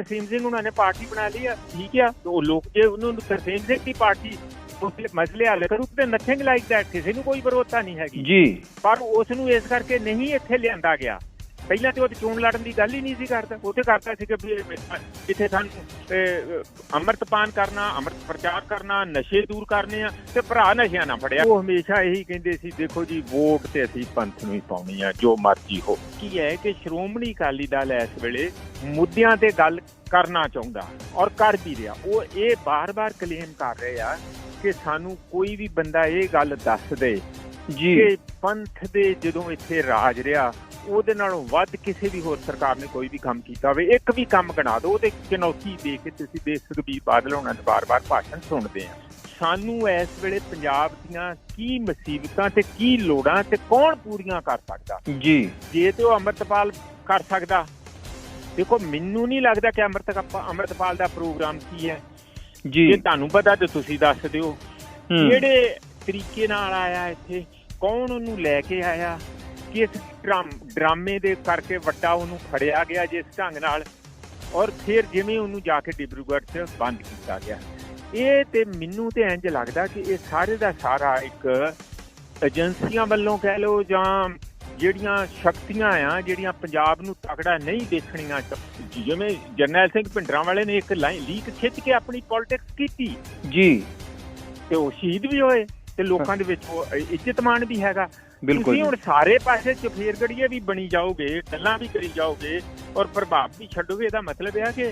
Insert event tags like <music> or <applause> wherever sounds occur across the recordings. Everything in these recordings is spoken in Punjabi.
ਤਰਸੀਮ ਸਿੰਘ ਉਹਨਾਂ ਨੇ ਪਾਰਟੀ ਬਣਾ ਲਈ ਆ ਠੀਕ ਆ ਤੇ ਉਹ ਲੋਕ ਜੇ ਉਹਨੂੰ ਤਰਸੀਮ ਸਿੰਘ ਦੀ ਪਾਰਟੀ ਉਸਲੇ ਮਸਲੇ ਹੱਲ ਕਰੂ ਤੇ ਨਥਿੰਗ ਲਾਈਕ ਦੈਟ ਕਿਸੇ ਨੂੰ ਕੋਈ ਵਿਰੋਧਤਾ ਨਹੀਂ ਹੈਗੀ। ਜੀ। ਪਰ ਉਸ ਨੂੰ ਇਸ ਕਰਕੇ ਨਹੀਂ ਇੱਥੇ ਲਿਆਂਦਾ ਗਿਆ। ਪਹਿਲਾਂ ਤੇ ਉਹ ਚੋਣ ਲੜਨ ਦੀ ਗੱਲ ਹੀ ਨਹੀਂ ਸੀ ਕਰਦਾ। ਉਹ ਤੇ ਕਰਦਾ ਸੀ ਕਿ ਜਿੱਥੇ ਸਾਨੂੰ ਅੰਮ੍ਰਿਤਪਾਨ ਕਰਨਾ ਅੰਮ੍ਰਿਤ ਪ੍ਰਚਾਰ ਕਰਨਾ ਨਸ਼ੇ ਦੂਰ ਕਰਨੇ ਆ ਤੇ ਭਰਾ ਨਸ਼ਿਆਂ ਨਾ ਫੜਿਆ। ਉਹ ਹਮੇਸ਼ਾ ਇਹੀ ਕਹਿੰਦੇ ਸੀ ਦੇਖੋ ਜੀ ਵੋਟ ਤੇ ਅਸੀਂ ਪੰਥ ਨੂੰ ਹੀ ਪਾਉਣੀ ਆ ਜੋ ਮਰਜ਼ੀ ਹੋ। ਕੀ ਹੈ ਕਿ ਸ਼੍ਰੋਮਣੀ ਅਕਾਲੀ ਦਲ ਇਸ ਵੇਲੇ ਮੁੱਦਿਆਂ ਤੇ ਗੱਲ ਕਰਨਾ ਚਾਹੁੰਦਾ ਔਰ ਕਰ ਵੀ ਰਿਹਾ। ਉਹ ਇਹ ਬਾਰ-ਬਾਰ ਕਲੇਮ ਕਰ ਰਹੇ ਆ ਕਿ ਸਾਨੂੰ ਕੋਈ ਵੀ ਬੰਦਾ ਇਹ ਗੱਲ ਦੱਸ ਦੇ ਜੀ। ਕਿ ਪੰਥ ਦੇ ਜਦੋਂ ਇੱਥੇ ਰਾਜ ਰਿਹਾ ਉਹਦੇ ਨਾਲੋਂ ਵੱਧ ਕਿਸੇ ਵੀ ਹੋਰ ਸਰਕਾਰ ਨੇ ਕੋਈ ਵੀ ਕੰਮ ਕੀਤਾ ਹੋਵੇ ਇੱਕ ਵੀ ਕੰਮ ਗਣਾ ਦਿਓ ਉਹਦੇ ਚੁਣੌਤੀ ਦੇ ਕੇ ਤੁਸੀਂ ਦੇ ਸੁਖਬੀਰ ਬਾਦਲ ਹੋਣਾ ਦੇ ਬਾਰ-ਬਾਰ ਭਾਸ਼ਣ ਸੁਣਦੇ ਆ। ਸਾਨੂੰ ਇਸ ਵੇਲੇ ਪੰਜਾਬ ਦੀਆਂ ਕੀ ਮੁਸੀਬਤਾਂ ਤੇ ਕੀ ਲੋੜਾਂ ਤੇ ਕੌਣ ਪੂਰੀਆਂ ਕਰ ਸਕਦਾ? ਜੀ। ਜੇ ਤੇ ਉਹ ਅੰਮ੍ਰਿਤਪਾਲ ਕਰ ਸਕਦਾ। ਦੇਖੋ ਮੈਨੂੰ ਨਹੀਂ ਲੱਗਦਾ ਕਿ ਅੰਮ੍ਰਿਤ ਅੰਮ੍ਰਿਤਪਾਲ ਦਾ ਪ੍ਰੋਗਰਾਮ ਕੀ ਹੈ। ਜੀ। ਜੇ ਤੁਹਾਨੂੰ ਪਤਾ ਤੇ ਤੁਸੀਂ ਦੱਸ ਦਿਓ। ਕਿਹੜੇ ਤਰੀਕੇ ਨਾਲ ਆਇਆ ਇੱਥੇ? ਕੌਣ ਉਹਨੂੰ ਲੈ ਕੇ ਆਇਆ? ਕਿਸ ਡਰਾਮ- ਡਰਾਮੇ ਦੇ ਕਰਕੇ ਵੱਡਾ ਉਹਨੂੰ ਫੜਿਆ ਗਿਆ ਜਿਸ ਢੰਗ ਨਾਲ ਔਰ ਫਿਰ ਜਿਵੇਂ ਉਹਨੂੰ ਜਾ ਕੇ ਡਿਬਰੂਗੜ੍ਹ 'ਚ ਬੰਦ ਕੀਤਾ ਗਿਆ। ਇਹ ਤੇ ਮੈਨੂੰ ਤੇ ਇੰਜ ਲੱਗਦਾ ਕਿ ਇਹ ਸਾਰੇ ਦਾ ਸਾਰਾ ਇੱਕ ਏਜੰਸੀਆਂ ਵੱਲੋਂ ਕਹਿ ਲਓ ਜਾਂ ਜਿਹੜੀਆਂ ਸ਼ਕਤੀਆਂ ਆ ਜਿਹੜੀਆਂ ਪੰਜਾਬ ਨੂੰ ਤਕੜਾ ਨਹੀਂ ਦੇਖਣੀਆਂ ਜਿਵੇਂ ਜਰਨੈਲ ਸਿੰਘ ਭਿੰਡਰਾਂ ਵਾਲੇ ਨੇ ਇੱਕ ਲਾਈਨ ਲੀਕ ਖਿੱਚ ਕੇ ਆਪਣੀ ਪੋਲਿਟਿਕਸ ਕੀਤੀ। ਜੀ। ਤੇ ਉਹ ਸ਼ਹੀਦ ਵੀ ਹੋਏ। ਤੇ ਲੋਕਾਂ ਦੇ ਵਿੱਚ ਉਹ ਇੱਜ਼ਤ ਮਾਣ ਵੀ ਹੈਗਾ ਤੁਸੀਂ। ਹੁਣ ਸਾਰੇ ਪਾਸੇ ਚਫੇਰਗੜੀਏ ਵੀ ਬਣੀ ਜਾਓਗੇ ਗੱਲਾਂ ਵੀ ਕਰੀ ਜਾਓਗੇ ਔਰ ਪ੍ਰਭਾਵ ਵੀ ਛੱਡੋਗੇ ਇਹਦਾ ਮਤਲਬ ਇਹ ਆ ਕਿ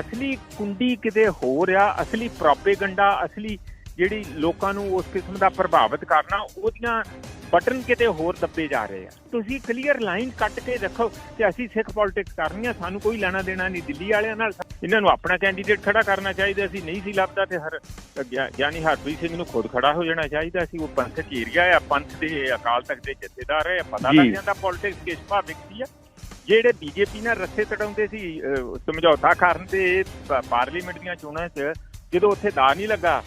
ਅਸਲੀ ਕੁੰਡੀ ਕਿਤੇ ਹੋ ਰਿਹਾ ਅਸਲੀ ਪ੍ਰੋਪੇਗੈਂਡਾ ਅਸਲੀ ਜਿਹੜੀ ਲੋਕਾਂ ਨੂੰ ਉਸ ਕਿਸਮ ਦਾ ਪ੍ਰਭਾਵਿਤ ਕਰਨਾ ਉਹਦੀਆਂ ਬਟਨ ਕਿਤੇ ਹੋਰ ਦੱਬੇ ਜਾ ਰਹੇ ਆ। ਤੁਸੀਂ ਕਲੀਅਰ ਲਾਈਨ ਕੱਟ ਕੇ ਰੱਖੋ ਕਿ ਅਸੀਂ ਸਿੱਖ ਪੋਲਿਟਿਕਸ ਕਰਨੀ ਆ ਸਾਨੂੰ ਕੋਈ ਲੈਣਾ ਦੇਣਾ ਨਹੀਂ। ਦਿੱਲੀ ਵਾਲਿਆਂ ਨਾਲ ਇਹਨਾਂ ਨੂੰ ਆਪਣਾ ਕੈਂਡੀਡੇਟ ਖੜਾ ਕਰਨਾ ਚਾਹੀਦਾ। ਸੀ ਨਹੀਂ ਸੀ ਲੱਭਦਾ ਤੇ ਹਰ ਗਿਆ- ਗਿਆਨੀ ਹਰਪ੍ਰੀਤ ਸਿੰਘ ਨੂੰ ਖੁਦ ਖੜਾ ਹੋ ਜਾਣਾ ਚਾਹੀਦਾ। ਸੀ ਉਹ ਪੰਥਕ ਏਰੀਆ ਆ। ਪੰਥ ਦੇ ਅਕਾਲ ਤਖਤ ਦੇ ਜਥੇਦਾਰ ਹੈ ਪਤਾ। ਲੱਗ ਜਾਂਦਾ ਪੋਲਿਟਿਕਸ ਕਿਸ ਭਾਵਿਕ ਸੀ ਆ। ਜਿਹੜੇ ਬੀਜੇਪੀ ਨਾਲ ਰੱਸੇ ਤੜਾਉਂਦੇ ਸੀ ਸਮਝੌਤਾ ਕਰਨ ਦੇ ਪ- ਪਾਰਲੀਮੈਂਟ ਦੀਆਂ ਚੋਣਾਂ 'ਚ ਜਦੋਂ ਉੱਥੇ ਦਾ ਨਹੀਂ ਲੱਗਾ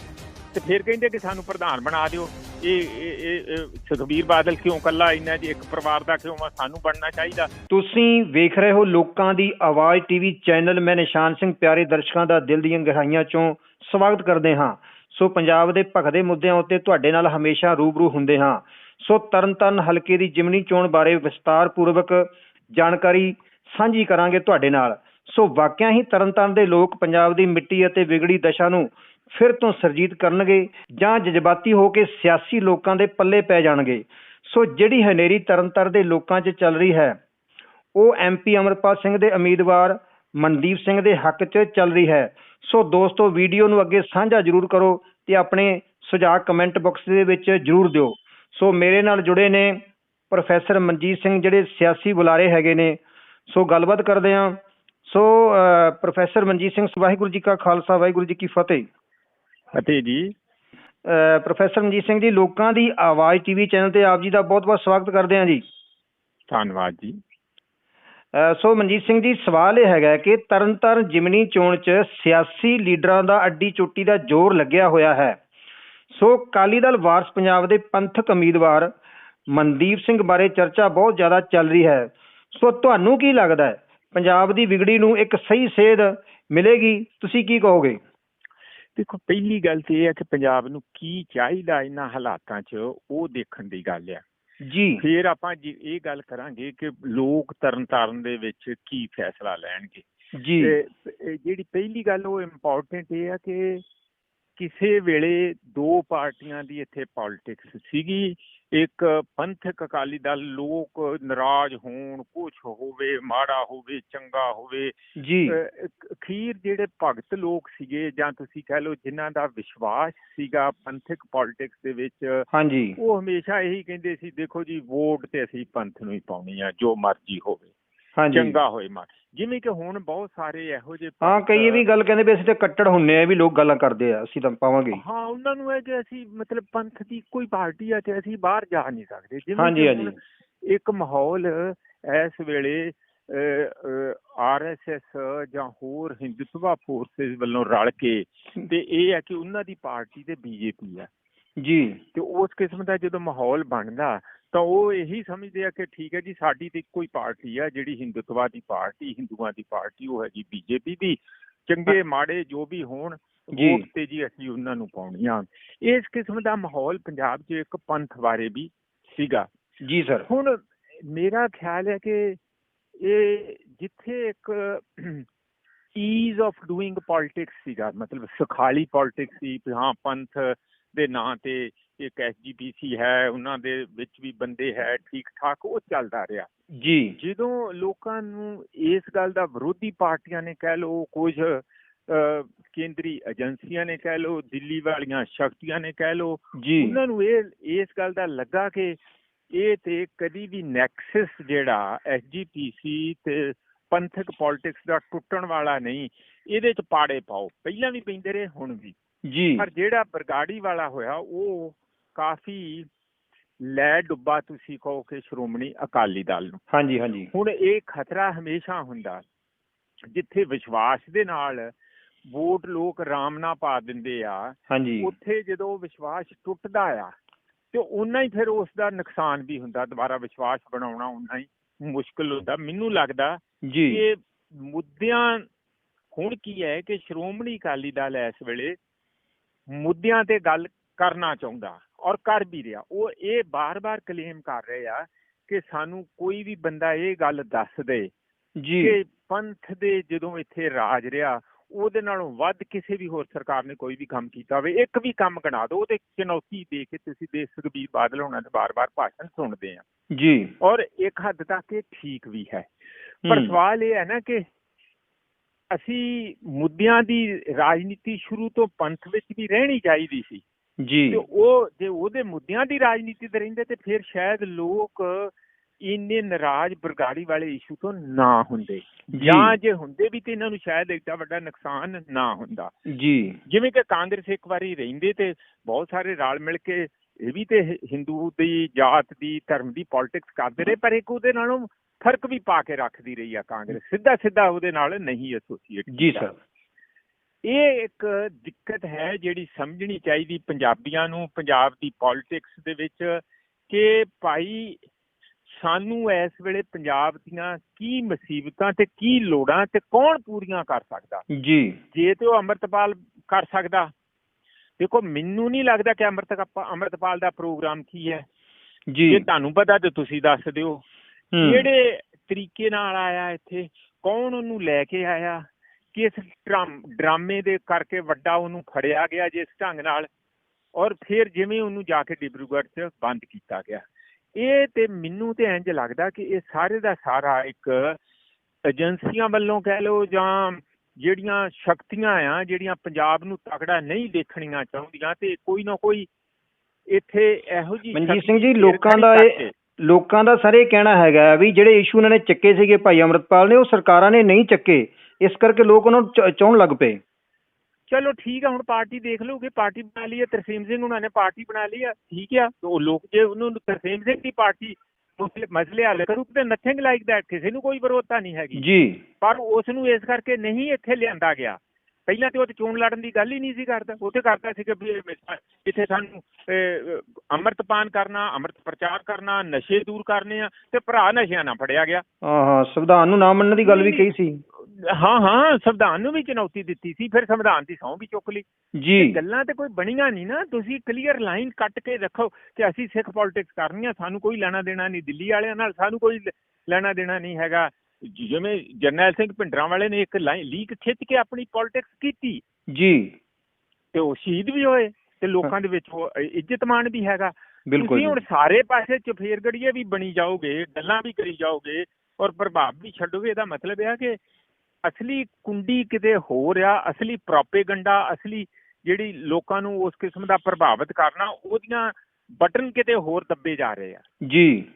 ਤੇ ਫਿਰ ਕਹਿੰਦੇ ਕਿ ਸਾਨੂੰ ਪ੍ਰਧਾਨ ਬਣਾ ਦਿਓ। ਇਹ, ਇਹ- ਸੁਖਬੀਰ ਬਾਦਲ ਕਿਉਂ ਕੱਲਾ ਇੰਨਾ ਜੀ ਇੱਕ ਪਰਿਵਾਰ ਦਾ ਕਿਉਂ ਆ? ਸਾਨੂੰ ਬਣਨਾ ਚਾਹੀਦਾ। ਤੁਸੀਂ ਵੇਖ ਰਹੇ ਹੋ ਲੋਕਾਂ ਦੀ ਆਵਾਜ਼ ਟੀਵੀ ਚੈਨਲ। ਮੈਂ ਨਿਸ਼ਾਨ ਸਿੰਘ, ਪਿਆਰੇ ਦਰਸ਼ਕਾਂ ਦਾ ਦਿਲ ਦੀਆਂ ਗਹਿਰਾਈਆਂ ਚੋਂ ਸਵਾਗਤ ਕਰਦੇ ਹਾਂ। ਸੋ ਪੰਜਾਬ ਦੇ ਭਖਦੇ ਮੁੱਦਿਆਂ ਉੱਤੇ ਤੁਹਾਡੇ ਨਾਲ ਹਮੇਸ਼ਾ ਰੂਬਰੂ ਹੁੰਦੇ ਹਾਂ। ਸੋ ਤਰਨਤਾਰਨ ਹਲਕੇ ਦੀ ਜਿਮਨੀ ਚੋਣ ਬਾਰੇ ਵਿਸਤਾਰ ਪੂਰਵਕ ਜਾਣਕਾਰੀ ਸਾਂਝੀ ਕਰਾਂਗੇ ਤੁਹਾਡੇ ਨਾਲ। ਸੋ ਵਾਕਿਆ ਹੀ ਤਰਨਤਾਰਨ ਦੇ ਲੋਕ ਪੰਜਾਬ ਦੀ ਮਿੱਟੀ ਅਤੇ ਵਿਗੜੀ ਦਸ਼ਾ ਨੂੰ ਫਿਰ ਤੋਂ ਸਰਜੀਤ ਕਰਨਗੇ ਜਾਂ ਜਜ਼ਬਾਤੀ ਹੋ ਕੇ ਸਿਆਸੀ ਲੋਕਾਂ ਦੇ ਪੱਲੇ ਪੈ ਜਾਣਗੇ। ਸੋ ਜਿਹੜੀ ਹਨੇਰੀ ਤਰਨਤਾਰਨ ਦੇ ਲੋਕਾਂ 'ਚ ਚੱਲ ਰਹੀ ਹੈ, ਉਹ ਐਮਪੀ ਅਮਰਪਾਲ ਸਿੰਘ ਦੇ ਉਮੀਦਵਾਰ ਮਨਦੀਪ ਸਿੰਘ ਦੇ ਹੱਕ 'ਚ ਚੱਲ ਰਹੀ ਹੈ। ਸੋ ਦੋਸਤੋ, ਵੀਡੀਓ ਨੂੰ ਅੱਗੇ ਸਾਂਝਾ ਜ਼ਰੂਰ ਕਰੋ ਤੇ ਆਪਣੇ ਸੁਝਾਅ ਕਮੈਂਟ ਬਾਕਸ ਦੇ ਵਿੱਚ ਜ਼ਰੂਰ ਦਿਓ। ਸੋ ਮੇਰੇ ਨਾਲ ਜੁੜੇ ਨੇ ਪ੍ਰੋਫੈਸਰ ਮਨਜੀਤ ਸਿੰਘ, ਜਿਹੜੇ ਸਿਆਸੀ ਬੁਲਾਰੇ ਹੈਗੇ ਨੇ। ਸੋ ਗੱਲਬਾਤ ਕਰਦੇ ਹਾਂ। ਸੋ ਪ੍ਰੋਫੈਸਰ ਮਨਜੀਤ ਸਿੰਘ, ਵਾਹਿਗੁਰੂ ਜੀ ਕਾ ਖਾਲਸਾ, ਵਾਹਿਗੁਰੂ ਜੀ ਕੀ ਫਤਿਹ। ਅਤੇ ਜੀ? ਪ੍ਰੋਫੈਸਰ ਮਨਜੀਤ ਸਿੰਘ ਜੀ ਲੋਕਾਂ ਦੀ ਆਵਾਜ਼ ਟੀਵੀ ਚੈਨਲ ਤੇ ਆਪ ਜੀ ਦਾ ਬਹੁਤ-ਬਹੁਤ ਸਵਾਗਤ ਕਰਦੇ ਹਾਂ ਜੀ। ਧੰਨਵਾਦ ਜੀ। ਸੋ ਮਨਜੀਤ ਸਿੰਘ ਜੀ ਸਵਾਲ ਇਹ ਹੈਗਾ ਕਿ ਤਰਨਤਾਰਨ ਜਿਮਨੀ ਚੋਣ 'ਚ ਸਿਆਸੀ ਲੀਡਰਾਂ ਦਾ ਅੱਡੀ ਚੋਟੀ ਦਾ ਜ਼ੋਰ ਲੱਗਿਆ ਹੋਇਆ ਹੈ। ਸੋ ਅਕਾਲੀ ਦਲ ਵਾਰਸ ਪੰਜਾਬ ਦੇ ਪੰਥਕ ਉਮੀਦਵਾਰ ਮਨਦੀਪ ਸਿੰਘ ਬਾਰੇ ਚਰਚਾ ਬਹੁਤ ਜ਼ਿਆਦਾ ਚੱਲ ਰਹੀ ਹੈ। ਸੋ ਤੁਹਾਨੂੰ ਕੀ ਲੱਗਦਾ ਹੈ? ਪੰਜਾਬ ਦੀ ਵਿਗੜੀ ਨੂੰ ਇੱਕ ਸਹੀ ਸੇਧ ਮਿਲੇਗੀ? ਤੁਸੀਂ ਕੀ ਕਹੋਗੇ? ਦੇਖੋ ਪਹਿਲੀ ਗੱਲ ਤੇ ਇਹ ਹੈ ਕਿ ਪੰਜਾਬ ਨੂੰ ਕੀ ਚਾਹੀਦਾ ਇਹਨਾਂ ਹਾਲਾਤਾਂ 'ਚ ਉਹ ਦੇਖਣ ਦੀ ਗੱਲ ਆ। ਜੀ। ਫਿਰ ਆਪਾਂ ਜੀ ਇਹ ਗੱਲ ਕਰਾਂਗੇ ਕਿ ਲੋਕ ਤਰਨਤਾਰਨ ਦੇ ਵਿੱਚ ਕੀ ਫੈਸਲਾ ਲੈਣਗੇ। ਜੀ। ਜਿਹੜੀ ਪਹਿਲੀ ਗੱਲ ਉਹ ਇੰਪੋਰਟੈਂਟ ਇਹ ਆ ਕਿ ਕਿਸੇ ਵੇਲੇ ਦੋ ਪਾਰਟੀਆਂ ਦੀ ਇੱਥੇ ਪੋਲਿਟਿਕਸ ਸੀਗੀ। ਇੱਕ ਪੰਥਕ ਅਕਾਲੀ ਦਲ ਲੋਕ ਨਾਰਾਜ਼ ਹੋਣ ਕੁਝ ਹੋਵੇ ਮਾੜਾ ਹੋਵੇ ਚੰਗਾ ਹੋਵੇ। ਜੀ। ਅਖੀਰ ਜਿਹੜੇ ਭਗਤ ਲੋਕ ਸੀਗੇ ਜਾਂ ਤੁਸੀਂ ਕਹਿ ਲਓ ਜਿਨ੍ਹਾਂ ਦਾ ਵਿਸ਼ਵਾਸ ਸੀਗਾ ਪੰਥਕ ਪੋਲਿਟਿਕਸ ਦੇ ਵਿੱਚ ਹਾਂਜੀ। ਉਹ ਹਮੇਸ਼ਾ ਇਹੀ ਕਹਿੰਦੇ ਸੀ ਦੇਖੋ ਜੀ ਵੋਟ ਤੇ ਅਸੀਂ ਪੰਥ ਨੂੰ ਹੀ ਪਾਉਣੀ ਆ ਜੋ ਮਰਜ਼ੀ ਹੋਵੇ। ਚੰਗਾ ਹੋਏ ਮਾ। ਜਿਵੇਂ ਕਿ ਹੁਣ ਬਹੁਤ ਸਾਰੇ ਇਹੋ ਜਿਹੇ ਹਾਂ ਕਈ ਇਹ ਵੀ ਗੱਲ ਕਹਿੰਦੇ ਵੀ ਅਸੀਂ ਤੇ ਕੱਟੜ ਹੁੰਨੇ ਆ ਇਹ ਵੀ ਲੋਕ ਗੱਲਾਂ ਕਰਦੇ ਆ ਅਸੀਂ ਤਾਂ ਪਾਵਾਂਗੇ। ਹੀ। ਉਹਨਾਂ ਨੂੰ ਹੈ ਕਿ ਅਸੀਂ ਮਤਲਬ ਪੰਥ ਦੀ ਕੋਈ ਪਾਰਟੀ ਹੈ ਤੇ ਅਸੀਂ ਬਾਹਰ ਜਾ ਨਹੀਂ ਸਕਦੇ। ਜਿਵੇਂ ਹਾਂਜੀ ਇੱਕ ਮਾਹੌਲ ਇਸ ਵੇਲੇ ਆਰਐਸਐਸ ਜਾਂ ਹੋਰ ਹਿੰਦੂਤਵਾ ਫੋਰਸਸ ਵੱਲੋਂ ਰਲ ਕੇ ਤੇ ਇਹ ਹੈ ਕਿ ਉਹਨਾਂ ਦੀ ਪਾਰਟੀ ਤੇ ਬੀਜੇਪੀ ਹੈ ਜੀ। ਤੇ ਉਸ ਕਿਸਮ ਦਾ ਜਦੋਂ ਮਾਹੌਲ ਬਣਦਾ ਤਾਂ ਉਹ ਇਹੀ ਸਮਝਦੇ ਆ ਕਿ ਠੀਕ ਹੈ ਜੀ ਸਾਡੀ ਤੇ ਇੱਕੋ ਹੀ ਪਾਰਟੀ ਆ ਜਿਹੜੀ ਹਿੰਦੂਤਵਾਦੀ ਪਾਰਟੀ ਹਿੰਦੂਆਂ ਦੀ ਪਾਰਟੀ ਉਹ ਹੈਗੀ ਬੀਜੇਪੀ ਦੀ। ਚੰਗੇ ਮਾੜੇ ਜੋ ਵੀ ਹੋਣ ਜੀ। ਵੋਟ ਤੇ ਜੀ ਅਸੀਂ ਉਹਨਾਂ ਨੂੰ ਪਾਉਣੀਆਂ ਇਸ ਕਿਸਮ ਦਾ ਮਾਹੌਲ ਪੰਜਾਬ 'ਚ ਇੱਕ ਪੰਥ ਬਾਰੇ ਵੀ ਸੀਗਾ। ਜੀ ਸਰ। ਹੁਣ ਮੇਰਾ ਖਿਆਲ ਹੈ ਕਿ ਇਹ ਜਿੱਥੇ ਇੱਕ ਈਜ਼ ਆਫ ਡੂਇੰਗ ਪੋਲਿਟਿਕਸ ਸੀਗਾ ਮਤਲਬ ਸੁਖਾਲੀ ਪੋਲਿਟਿਕਸ ਸੀ ਹਾਂ ਪੰਥ ਦੇ ਨਾਂ ਤੇ ਇੱਕ ਐਸਜੀਪੀਸੀ ਹੈ ਉਹਨਾਂ ਦੇ ਵਿੱਚ ਵੀ ਬੰਦੇ ਹੈ ਠੀਕ ਠਾਕ ਉਹ ਚੱਲਦਾ ਰਿਹਾ। ਜੀ। ਜਦੋਂ ਲੋਕਾਂ ਨੂੰ ਇਸ ਗੱਲ ਦਾ ਵਿਰੋਧੀ ਪਾਰਟੀਆਂ ਨੇ ਕਹਿ ਲਓ ਕੁਝ ਕੇਂਦਰੀ ਏਜੰਸੀਆਂ ਨੇ ਕਹਿ ਲਓ ਦਿੱਲੀ ਵਾਲੀਆਂ ਸ਼ਕਤੀਆਂ ਨੇ ਕਹਿ ਜੀ। ਉਹਨਾਂ ਨੂੰ ਇਹ ਇਸ ਗੱਲ ਦਾ ਲੱਗਾ ਕਿ ਇਹ ਤੇ ਕਦੀ ਵੀ ਨੈਕਸਸ ਜਿਹੜਾ ਐਸਜੀਪੀਸੀ ਤੇ ਪੰਥਕ ਪੋਲਿਟਿਕਸ ਦਾ ਟੁੱਟਣ ਵਾਲਾ ਨਹੀਂ ਇਹਦੇ ਚ ਪਾੜੇ ਪਾਓ। ਪਹਿਲਾਂ ਵੀ ਪੈਂਦੇ ਰਹੇ ਹੁਣ ਵੀ। ਜੀ। ਪਰ ਜਿਹੜਾ ਬਰਗਾੜੀ ਵਾਲਾ ਹੋਇਆ ਉਹ ਕਾਫੀ ਲੈ ਡੁੱਬਾ ਤੁਸੀਂ ਕਹੋ ਕਿ ਸ਼੍ਰੋਮਣੀ ਅਕਾਲੀ ਦਲ ਨੂੰ। ਹਾਂਜੀ ਹਾਂਜੀ। ਹੁਣ ਇਹ ਖਤਰਾ ਹਮੇਸ਼ਾ ਹੁੰਦਾ ਜਿੱਥੇ ਵਿਸ਼ਵਾਸ ਦੇ ਨਾਲ ਵੋਟ ਲੋਕ ਆਰਾਮ ਨਾਲ ਪਾ ਦਿੰਦੇ ਆ ਹਾਂਜੀ। ਉੱਥੇ ਜਦੋਂ ਵਿਸ਼ਵਾਸ ਟੁੱਟਦਾ ਆ ਤੇ ਉਨਾ ਹੀ ਫਿਰ ਉਸ ਦਾ ਨੁਕਸਾਨ ਵੀ ਹੁੰਦਾ ਦੁਬਾਰਾ ਵਿਸ਼ਵਾਸ ਬਣਾਉਣਾ ਉਨਾ ਹੀ ਮੁਸ਼ਕਲ ਹੁੰਦਾ। ਮੈਨੂੰ ਲੱਗਦਾ ਜੀ। ਕਿ ਮੁੱਦਿਆਂ ਹੁਣ ਕੀ ਹੈ ਕਿ ਸ਼੍ਰੋਮਣੀ ਅਕਾਲੀ ਦਲ ਇਸ ਵੇਲੇ ਮੁੱਦਿਆਂ ਤੇ ਗੱਲ ਕਰਨਾ ਚਾਹੁੰਦਾ। ਔਰ ਕਰ ਵੀ ਰਿਹਾ। ਉਹ ਇਹ ਬਾਰ-ਬਾਰ ਕਲੇਮ ਕਰ ਰਹੇ ਆ ਕਿ ਸਾਨੂੰ ਕੋਈ ਵੀ ਬੰਦਾ ਇਹ ਗੱਲ ਦੱਸ ਦੇ ਜੀ। ਕਿ ਪੰਥ ਦੇ ਜਦੋਂ ਇੱਥੇ ਰਾਜ ਰਿਹਾ ਉਹਦੇ ਨਾਲੋਂ ਵੱਧ ਕਿਸੇ ਵੀ ਹੋਰ ਸਰਕਾਰ ਨੇ ਕੋਈ ਵੀ ਕੰਮ ਕੀਤਾ ਹੋਵੇ ਇੱਕ ਵੀ ਕੰਮ ਗਣਾ ਦਿਓ ਉਹਦੇ ਚੁਣੌਤੀ ਦੇ ਕੇ ਤੁਸੀਂ ਦੇ ਸੁਖਬੀਰ ਬਾਦਲ ਹੋਣਾ ਦੇ ਬਾਰ-ਬਾਰ ਭਾਸ਼ਣ ਸੁਣਦੇ ਆ। ਜੀ। ਔਰ ਇੱਕ ਹੱਦ ਤੱਕ ਇਹ ਠੀਕ ਵੀ ਹੈ। ਪਰ ਸਵਾਲ ਇਹ ਹੈ ਨਾ ਕਿ ਅਸੀਂ ਮੁੱਦਿਆਂ ਦੀ ਰਾਜਨੀਤੀ ਸ਼ੁਰੂ ਤੋਂ ਪੰਥ ਵਿੱਚ ਵੀ ਰਹਿਣੀ ਚਾਹੀਦੀ ਸੀ। ਜੀ। ਤੇ ਉਹ ਜੇ ਉਹਦੇ ਮੁੱਦਿਆਂ ਦੀ ਰਾਜਨੀਤੀ ਤੇ ਰਹਿੰਦੇ ਤੇ ਫਿਰ ਸ਼ਾਇਦ ਲੋਕ ਇੰਨੇ ਨਾਰਾਜ਼ ਬਰਗਾੜੀ ਵਾਲੇ ਇਸ਼ੂ ਤੋਂ ਨਾ ਹੁੰਦੇ। ਜੀ। ਜਾਂ ਹੁੰਦੇ ਵੀ ਤੇ ਇਹਨਾਂ ਨੂੰ ਸ਼ਾਇਦ ਏਡਾ ਵੱਡਾ ਨੁਕਸਾਨ ਨਾ ਹੁੰਦਾ। ਜੀ। ਜਿਵੇਂ ਕਿ ਕਾਂਗਰਸ ਇੱਕ ਵਾਰੀ ਰਹਿੰਦੇ ਤੇ ਬਹੁਤ ਸਾਰੇ ਰਲ ਮਿਲ ਕੇ ਇਹ ਵੀ ਤੇ ਹਿੰਦੂ ਦੀ ਜਾਤ ਦੀ ਧਰਮ ਦੀ ਪੋਲਿਟਿਕਸ ਕਰਦੇ ਰਹੇ ਪਰ ਇੱਕ ਉਹਦੇ ਨਾਲੋਂ ਫ਼ਰਕ ਵੀ ਪਾ ਕੇ ਰੱਖਦੀ ਰਹੀ ਆ ਕਾਂਗਰਸ। ਸਿੱਧਾ ਸਿੱਧਾ ਉਹਦੇ ਨਾਲ ਨਹੀਂ ਐਸੋਸੀਏਟ ਜੀ ਸਰ। ਇਹ ਇੱਕ ਦਿੱਕਤ ਹੈ ਜਿਹੜੀ ਸਮਝਣੀ ਚਾਹੀਦੀ ਪੰਜਾਬੀਆਂ ਨੂੰ ਪੰਜਾਬ ਦੀ ਪੋਲਿਟਿਕਸ ਦੇ ਵਿੱਚ ਕਿ ਭਾਈ ਸਾਨੂੰ ਇਸ ਵੇਲੇ ਪੰਜਾਬ ਦੀਆਂ ਕੀ ਮੁਸੀਬਤਾਂ ਤੇ ਕੀ ਲੋੜਾਂ ਤੇ ਕੌਣ ਪੂਰੀਆਂ ਕਰ ਸਕਦਾ? ਜੀ। ਜੇ ਤੇ ਉਹ ਅੰਮ੍ਰਿਤਪਾਲ ਕਰ ਸਕਦਾ। ਦੇਖੋ ਮੈਨੂੰ ਨਹੀਂ ਲੱਗਦਾ ਕਿ ਅੰਮ੍ਰਿਤ ਅੰਮ੍ਰਿਤਪਾਲ ਦਾ ਪ੍ਰੋਗਰਾਮ ਕੀ ਹੈ। ਜੀ। ਜੇ ਤੁਹਾਨੂੰ ਪਤਾ ਤੇ ਤੁਸੀਂ ਦੱਸ ਦਿਓ। ਕਿਹੜੇ ਤਰੀਕੇ ਨਾਲ ਆਇਆ ਇੱਥੇ? ਕੌਣ ਉਹਨੂੰ ਲੈ ਕੇ ਆਇਆ? ਕਿਸ ਡਰਾਮ- ਡਰਾਮੇ ਦੇ ਕਰਕੇ ਵੱਡਾ ਉਹਨੂੰ ਫੜਿਆ ਗਿਆ ਜਿਸ ਢੰਗ ਨਾਲ ਔਰ ਫਿਰ ਜਿਵੇਂ ਉਹਨੂੰ ਜਾ ਕੇ ਡਿਬਰੂਗੜ੍ਹ 'ਚ ਬੰਦ ਕੀਤਾ ਗਿਆ। ਇਹ ਤੇ ਮੈਨੂੰ ਤੇ ਇੰਜ ਲੱਗਦਾ ਕਿ ਇਹ ਸਾਰੇ ਦਾ ਸਾਰਾ ਇੱਕ ਏਜੰਸੀਆਂ ਵੱਲੋਂ ਕਹਿ ਲਓ ਜਾਂ ਜਿਹੜੀਆਂ ਸ਼ਕਤੀਆਂ ਆ ਜਿਹੜੀਆਂ ਪੰਜਾਬ ਨੂੰ ਤਕੜਾ ਨਹੀਂ ਦੇਖਣੀਆਂ ਚਾਹੁੰਦੀਆਂ ਤੇ ਕੋਈ ਨਾ ਕੋਈ ਇੱਥੇ ਇਹੋ ਜਿਹੀ ਮਨਜੀਤ ਸਿੰਘ ਜੀ ਲੋਕਾਂ ਦਾ ਇਹ ਲੋਕਾਂ ਦਾ ਸਰ ਕਹਿਣਾ ਹੈਗਾ ਵੀ ਜਿਹੜੇ ਇਸ਼ੂ ਉਹਨਾਂ ਨੇ ਚੱਕੇ ਸੀਗੇ ਭਾਈ ਅਮਰਤਪਾਲ ਨੇ ਉਹ ਸਰਕਾਰਾਂ ਨੇ ਨਹੀਂ ਚੱਕੇ। ਇਸ ਕਰਕੇ ਲੋਕ ਉਹਨਾਂ ਨੂੰ ਚਾਹੁਣ ਲੱਗ ਪਏ। ਚਲੋ ਠੀਕ ਆ ਹੁਣ ਪਾਰਟੀ ਦੇਖ ਲਓਗੇ ਪਾਰਟੀ ਬਣਾ ਲਈ ਹੈ ਤਰਸੀਮ ਸਿੰਘ ਉਹਨਾਂ ਨੇ ਪਾਰਟੀ ਬਣਾ ਲਈ ਆ ਠੀਕ ਆ ਉਹ ਲੋਕ ਜੇ ਉਹਨੂੰ ਤਰਸੀਮ ਸਿੰਘ ਦੀ ਪਾਰਟੀ ਮਸਲੇ ਹੱਲ ਕਰੂ ਤੇ ਨਥਿੰਗ ਲਾਈਕ ਦੈਟ ਕਿਸੇ ਨੂੰ ਕੋਈ ਵਿਰੋਧਤਾ ਨਹੀਂ ਹੈਗੀ। ਜੀ। ਪਰ ਉਸ ਨੂੰ ਇਸ ਕਰਕੇ ਨਹੀਂ ਇੱਥੇ ਲਿਆਂਦਾ ਗਿਆ। ਪਹਿਲਾਂ ਤੇ ਉਹ ਚੋਣ ਲੜਨ ਦੀ ਗੱਲ ਹੀ ਨਹੀਂ ਸੀ ਕਰਦਾ ਉਹ ਤੇ ਕਰਦਾ ਸੀ ਕਿ ਇੱਥੇ ਸਾਨੂੰ ਅੰਮ੍ਰਿਤਪਾਨ ਕਰਨਾ ਅੰਮ੍ਰਿਤ ਪ੍ਰਚਾਰ ਕਰਨਾ ਨਸ਼ੇ ਦੂਰ ਕਰਨੇ ਆ ਤੇ ਭਰਾ ਨਸ਼ਿਆਂ ਨਾਲ ਫੜਿਆ ਗਿਆ। ਹਾਂ ਹਾਂ ਸੰਵਿਧਾਨ ਨੂੰ ਨਾ ਮੰਨਣ ਦੀ ਗੱਲ ਵੀ ਕਹੀ ਸੀ। ਹਾਂ ਹਾਂ ਸੰਵਿਧਾਨ ਨੂੰ ਵੀ ਚੁਣੌਤੀ ਦਿੱਤੀ ਸੀ ਫਿਰ ਸੰਵਿਧਾਨ ਦੀ ਸਹੁੰ ਵੀ ਚੁੱਕ ਲਈ। ਜੀ। ਗੱਲਾਂ ਤੇ ਕੋਈ ਬਣੀਆਂ ਨਹੀਂ ਨਾ ਤੁਸੀਂ ਕਲੀਅਰ ਲਾਈਨ ਕੱਟ ਕੇ ਰੱਖੋ ਕਿ ਅਸੀਂ ਸਿੱਖ ਪੋਲਿਟਿਕਸ ਕਰਨੀ ਆ ਸਾਨੂੰ ਕੋਈ ਲੈਣਾ ਦੇਣਾ ਨਹੀਂ ਦਿੱਲੀ ਵਾਲਿਆਂ ਨਾਲ ਸਾਨੂੰ ਕੋਈ ਲੈਣਾ ਦੇਣਾ ਨਹੀਂ ਹੈਗਾ। ਜਿਵੇਂ ਜਰਨੈਲ ਸਿੰਘ ਭਿੰਡਰਾਂ ਵਾਲੇ ਨੇ ਇੱਕ ਲੀਕ ਖਿੱਚ ਕੇ ਆਪਣੀ ਪੋਲਿਟਿਕਸ ਕੀਤੀ। ਜੀ। ਤੇ ਉਹ ਸ਼ਹੀਦ ਵੀ ਹੋਏ ਤੇ ਲੋਕਾਂ ਦੇ ਵਿੱਚ ਉਹ ਇ- ਇੱਜ਼ਤ ਮਾਣ ਵੀ ਹੈਗਾ। ਤੁਸੀਂ ਹੁਣ ਸਾਰੇ ਪਾਸੇ ਚਫੇਰਗੜੀਏ ਵੀ ਬਣੀ ਜਾਓਗੇ ਗੱਲਾਂ ਵੀ ਕਰੀ ਜਾਓਗੇ ਔਰ ਪ੍ਰਭਾਵ ਵੀ ਛੱਡੋਗੇ ਇਹਦਾ ਮਤਲਬ ਇਹ ਆ ਕਿ ਅਸਲੀ ਕੁੰਡੀ ਕਿਤੇ ਹੋ ਰਿਹਾ ਅਸਲੀ ਪ੍ਰੋਪੇਗੰਡਾ ਅਸਲੀ ਜਿਹੜੀ ਲੋਕਾਂ ਨੂੰ ਉਸ ਕਿਸਮ ਦਾ ਪ੍ਰਭਾਵਿਤ ਕਰਨਾ ਉਹਦੀਆਂ ਬਟਨ ਕਿਤੇ ਹੋਰ ਦੱਬੇ ਜਾ ਰਹੇ ਆ। ਜੀ।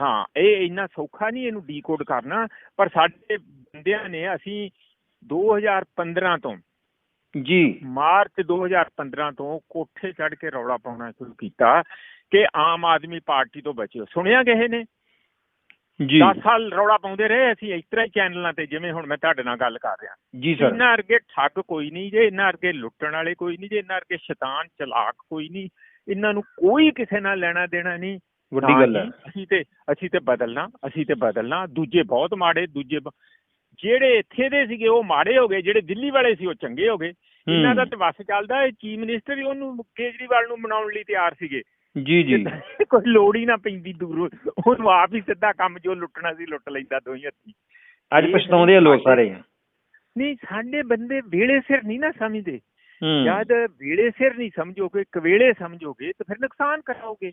ਹਾਂ ਇਹ ਇੰਨਾ ਸੌਖਾ ਨਹੀਂ ਇਹਨੂੰ ਡੀਕੋਡ ਕਰਨਾ ਪਰ ਸਾਡੇ ਬੰਦਿਆਂ ਨੇ ਅਸੀਂ 2015 ਤੋਂ ਜੀ। ਮਾਰਚ 2015 ਤੋਂ ਕੋਠੇ ਚੜ੍ਹ ਕੇ ਰੌਲਾ ਪਾਉਣਾ ਸ਼ੁਰੂ ਕੀਤਾ ਕਿ ਆਮ ਆਦਮੀ ਪਾਰਟੀ ਤੋਂ ਬਚਿਓ। ਸੁਣਿਆ ਕਿਸੇ ਨੇ? ਜੀ। 10 ਸਾਲ ਰੌਲਾ ਪਾਉਂਦੇ ਰਹੇ ਅਸੀਂ ਇਸ ਤਰ੍ਹਾਂ ਹੀ ਚੈਨਲਾਂ ਤੇ ਜਿਵੇਂ ਹੁਣ ਮੈਂ ਤੁਹਾਡੇ ਨਾਲ ਗੱਲ ਕਰ ਰਿਹਾ। ਜੀ ਸਰ ਇਹਨਾਂ ਅਰਗੇ ਠੱਗ ਕੋਈ ਨਹੀਂ ਜੇ ਇਹਨਾਂ ਅਰਗੇ ਲੁੱਟਣ ਵਾਲੇ ਕੋਈ ਨਹੀਂ ਜੇ ਇਹਨਾਂ ਅਰਗੇ ਸ਼ੈਤਾਨ ਚਲਾਕ ਕੋਈ ਨਹੀਂ। ਇਹਨਾਂ ਨੂੰ ਕੋਈ ਕਿਸੇ ਨਾਲ ਲੈਣਾ ਦੇਣਾ ਨਹੀਂ। ਵੱਡੀ ਗੱਲ ਹੈ। ਅਸੀਂ ਤੇ ਅਸੀਂ ਤੇ ਬਦਲਣਾ ਅਸੀਂ ਤੇ ਬਦਲਣਾ। ਦੂਜੇ ਬਹੁਤ ਮਾੜੇ ਦੂਜੇ ਜਿਹੜੇ ਇੱਥੇ ਦੇ ਸੀਗੇ ਉਹ ਮਾੜੇ ਹੋ ਗਏ ਜਿਹੜੇ ਦਿੱਲੀ ਵਾਲੇ ਸੀ ਉਹ ਚੰਗੇ ਹੋ ਗਏ। ਇਹਨਾਂ ਦਾ ਤੇ ਵਸ ਚੱਲਦਾ ਹੈ। ਚੀਫ ਮਿਨਿਸਟਰ ਹੀ ਉਹਨੂੰ ਕੇਜਰੀਵਾਲ ਨੂੰ ਮਨਾਉਣ ਲਈ ਤਿਆਰ ਸੀਗੇ। ਜੀ ਜੀ। <laughs> ਕੋਈ ਲੋੜ ਹੀ ਨਾ ਪੈਂਦੀ ਦੂਰੋਂ। ਉਹਨੂੰ ਆਪ ਹੀ ਸਿੱਧਾ ਕੰਮ ਜੋ ਲੁੱਟਣਾ ਸੀ ਲੁੱਟ ਲੈਂਦਾ ਦੋਈ ਹੱਥੀ। ਅੱਜ ਪਛਤਾਉਂਦੇ ਆ ਲੋਕ ਸਾਰੇ। ਨਹੀਂ ਸਾਡੇ ਬੰਦੇ ਵੇਲੇ ਸਿਰ ਨਹੀਂ ਨਾ ਸਮਝਦੇ। ਜਦ ਵੇਲੇ ਸਿਰ ਨਹੀਂ ਸਮਝੋਗੇ ਕਵੇਲੇ ਸਮਝੋਗੇ ਤਾਂ ਫਿਰ ਨੁਕਸਾਨ ਕਰਾਓਗੇ।